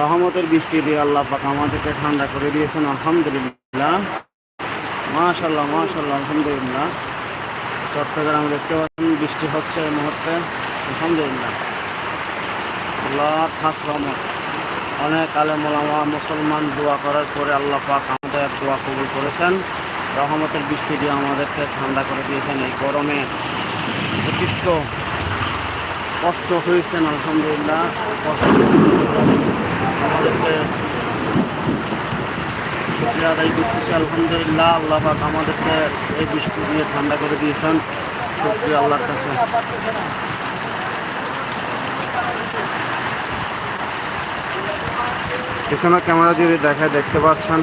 রহমতের বৃষ্টি দিয়ে আল্লাহ পাক আমাদেরকে ঠান্ডা করে দিয়েছেন, আলহামদুলিল্লাহ। মাশাল্লাহ মাশাল্লাহ আলহামদুলিল্লাহ। চট্টগ্রামে দেখতে পাচ্ছেন বৃষ্টি হচ্ছে এই মুহূর্তে? আলহামদুলিল্লাহ। আল্লাহ খাস রহমত। অনেক আলেমোলামা মুসলমান দোয়া করার পরে আল্লাহ পাক আমাদের দোয়া কবুল করেছেন। রহমতের বৃষ্টি দিয়ে আমাদেরকে ঠান্ডা করে দিয়েছেন এই গরমে। যথেষ্ট কষ্ট হয়েছেন, আলহামদুলিল্লাহ। কষ্ট আমাদেরকে শুক্রিয়া আদায় করতেছি। আলহামদুলিল্লাহ, আল্লাহ পাক আমাদেরকে এই বৃষ্টি দিয়ে ঠান্ডা করে দিয়েছেন। শুক্রিয়া আল্লাহর কাছে। পিছনে ক্যামেরা দিয়ে দেখায় দেখতে পাচ্ছেন।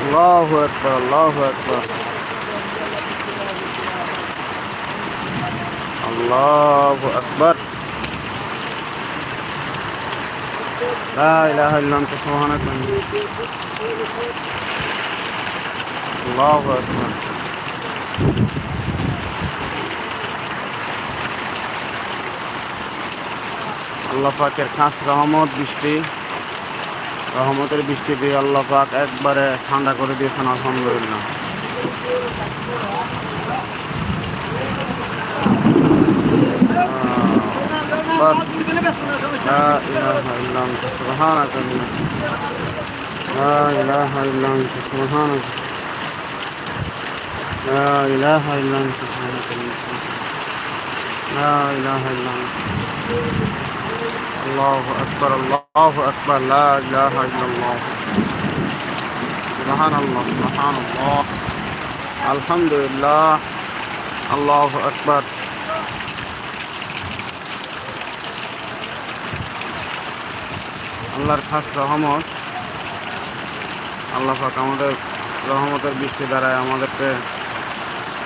আল্লাহ একবার আল্লাহ একবার আল্লাহ আকবর। لا إله إلا أنت سبحانك الله أكبر আল্লাহ পাকের খাস রহমত বৃষ্টি রহমতের বৃষ্টি দিয়ে আল্লাহ পাক একবারে ঠান্ডা করে দিয়েছেন আলহামদুলিল্লাহ لا إله إلا أنت سبحانك. لا إله إلا أنت سبحانك. لا إله إلا أنت سبحانك. لا إله إلا أنت. الله أكبر الله أكبر لا إله إلا الله. سبحان الله سبحان الله. الحمد لله. الله أكبر. আল্লাহর খাস রহমত। আল্লাহ পাক আমাদের রহমতের বৃষ্টি দ্বারায় আমাদেরকে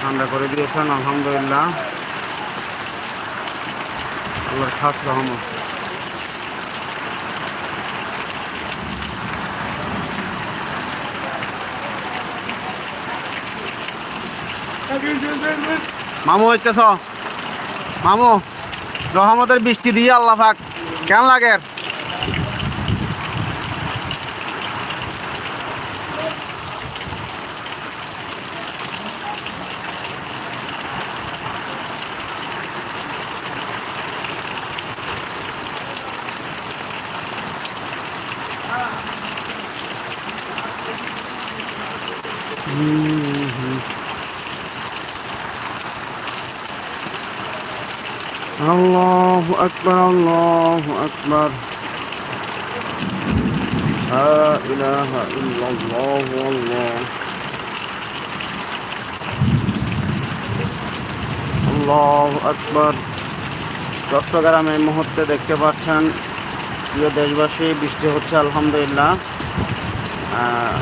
ঠান্ডা করে দিয়েছেন, আলহামদুলিল্লাহ। আল্লাহর খাস রহমত। মামু হইতেছ? মামু, রহমতের বৃষ্টি দিয়ে আল্লাহ পাক কেমন লাগে? الله أكبر الله أكبر لا إله إلا الله والله الله أكبر চট্টগ্রামে এই মুহূর্তে দেখতে পাচ্ছেন প্রিয় দেশবাসী বৃষ্টি হচ্ছে আলহামদুলিল্লাহ আহ,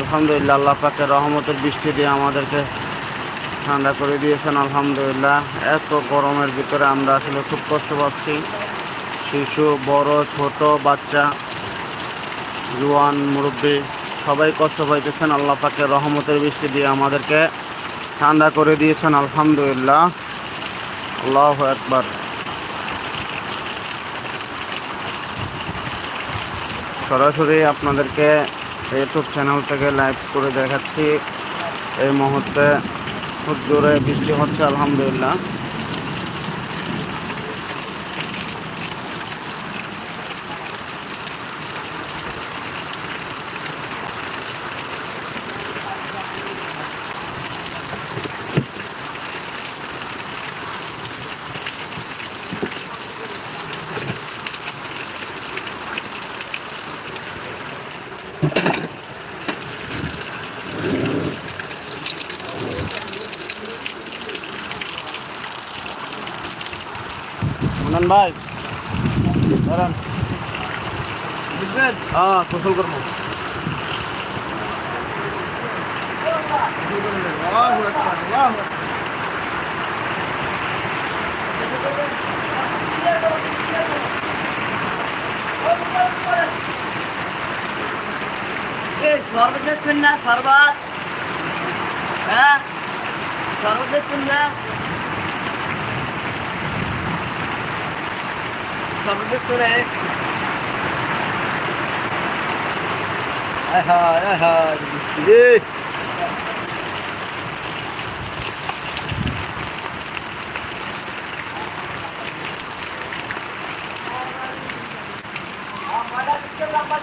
আলহামদুলিল্লাহ, আল্লাহ পাকের রহমতের বৃষ্টি দিয়ে আমাদেরকে ঠান্ডা করে দিয়েছেন, আলহামদুলিল্লাহ। এত গরমের ভিতরে আমরা আসলে খুব কষ্ট পাচ্ছি। শিশু, বড়, ছোট, বাচ্চা, জুয়ান, মুরব্বী, সবাই কষ্ট পাইতেছেন, আল্লাহ পাকের রহমতের বৃষ্টি দিয়ে আমাদেরকে ঠান্ডা করে দিয়েছেন, আলহামদুলিল্লাহ। আল্লাহ একবার সরাসরি আপনাদেরকে ইউটিউব চ্যানেল থেকে লাইভ করে দেখাচ্ছি। এই মুহূর্তে খুব জোরে বৃষ্টি হচ্ছে আলহামদুলিল্লাহ। মনন ভাই। দাঁড়ান। হ্যাঁ গোসল করব। सर्वजतपिंड सर्वात हा सर्वजतपिंड सर्वजत आहे हाय हाय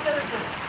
Thank you.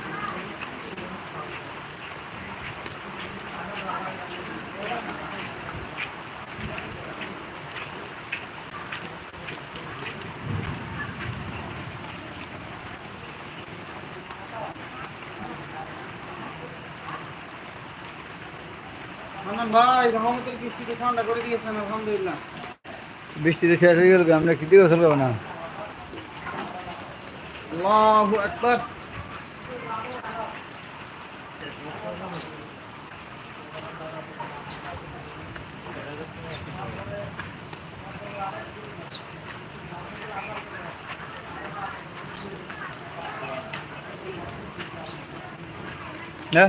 রহমান ভাই রহমতের বৃষ্টিতে ঠান্ডা করে দিয়েছেন আলহামদুলিল্লাহ বৃষ্টিতে শেষ হয়ে গেল আমরা কি দিয়ে চলবো না আল্লাহু আকবার না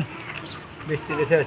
বৃষ্টিতে শেষ